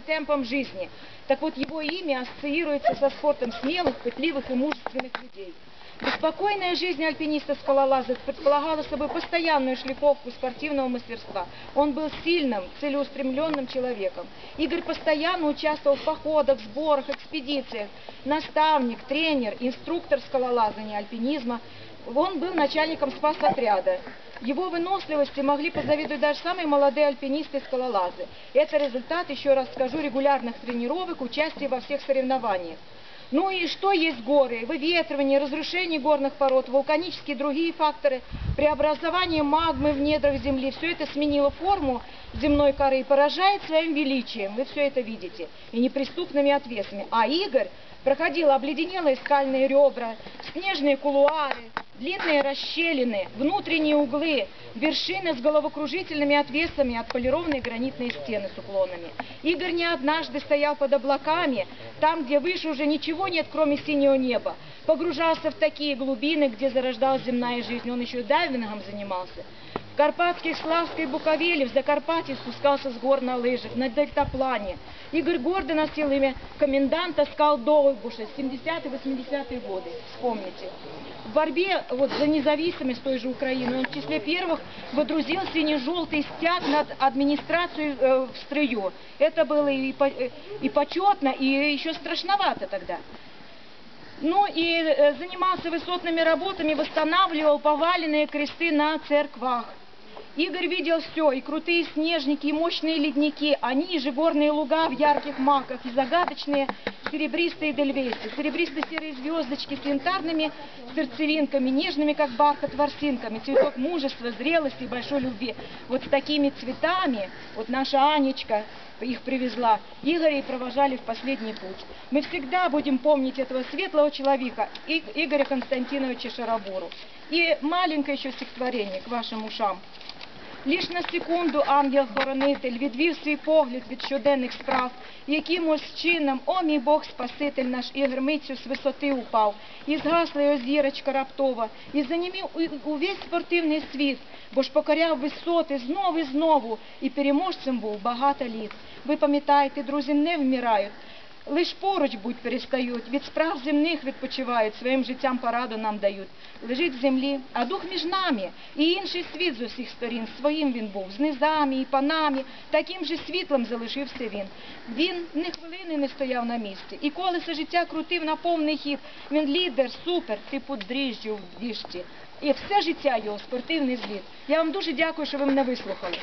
темпом жизни. Так вот, его имя ассоциируется со спортом смелых, пытливых и мужественных людей. Беспокойная жизнь альпиниста-скалолаза предполагала собой постоянную шлифовку спортивного мастерства. Он был сильным, целеустремленным человеком. Игорь постоянно участвовал в походах, сборах, экспедициях. Наставник, тренер, инструктор скалолазания, альпинизма. Он был начальником спас-отряда. Его выносливости могли позавидовать даже самые молодые альпинисты и скалолазы. Это результат, еще раз скажу, регулярных тренировок, участия во всех соревнованиях. Ну и что есть горы? Выветривание, разрушение горных пород, вулканические другие факторы, преобразование магмы в недрах земли. Все это сменило форму земной коры и поражает своим величием. Вы все это видите. И неприступными отвесами. А Игорь проходил обледенелые скальные ребра, снежные кулуары, длинные расщелины, внутренние углы, вершины с головокружительными отвесами, отполированные гранитные стены с уклонами. Игорь не однажды стоял под облаками, там, где выше уже ничего нет, кроме синего неба. Погружался в такие глубины, где зарождалась земная жизнь. Он еще и дайвингом занимался. В Карпатских, Славской, Буковеле, в Закарпатье спускался с гор на лыжах, на дельтаплане. Игорь гордо носил имя коменданта скал Довбуша, 70-80-е годы, вспомните. В борьбе вот, за независимость той же Украины он в числе первых водрузил сине-желтый стяг над администрацией э, в строю. Это было и, по- э, и почетно, и еще страшновато тогда. Ну и э, занимался высотными работами, восстанавливал поваленные кресты на церквах. Игорь видел все, и крутые снежники, и мощные ледники, а ниже горные луга в ярких маках, и загадочные серебристые дельвейсы, серебристо-серые звездочки с янтарными сердцевинками, нежными, как бархат, ворсинками, цветок мужества, зрелости и большой любви. Вот с такими цветами, вот наша Анечка их привезла, Игоря и провожали в последний путь. Мы всегда будем помнить этого светлого человека, Игоря Константиновича Шарабуру. И маленькое еще стихотворение к вашим ушам. Лиш на секунду ангел-хоронитель відвів свій погляд від щоденних справ, якимось чином, о мій Бог Спаситель наш Ігор митцю з висоти упав, і згасла його зірочка раптова, і занімів увесь спортивний світ, бо ж покоряв висоти знову і знову, і переможцем був багато літ. Ви пам'ятаєте, друзі, не вмирають. Лиш поруч будь перестають, від справ земних відпочивають, своїм життям пораду нам дають. Лежить в землі, а дух між нами, і інший світ з усіх сторін. Своїм він був, з низами і панами, таким же світлом залишився він. Він ні хвилини не стояв на місці, і колесо життя крутив на повний хід. Він лідер, супер, типу дріжджів в діжці. І все життя його спортивний зліт. Я вам дуже дякую, що ви мене вислухали.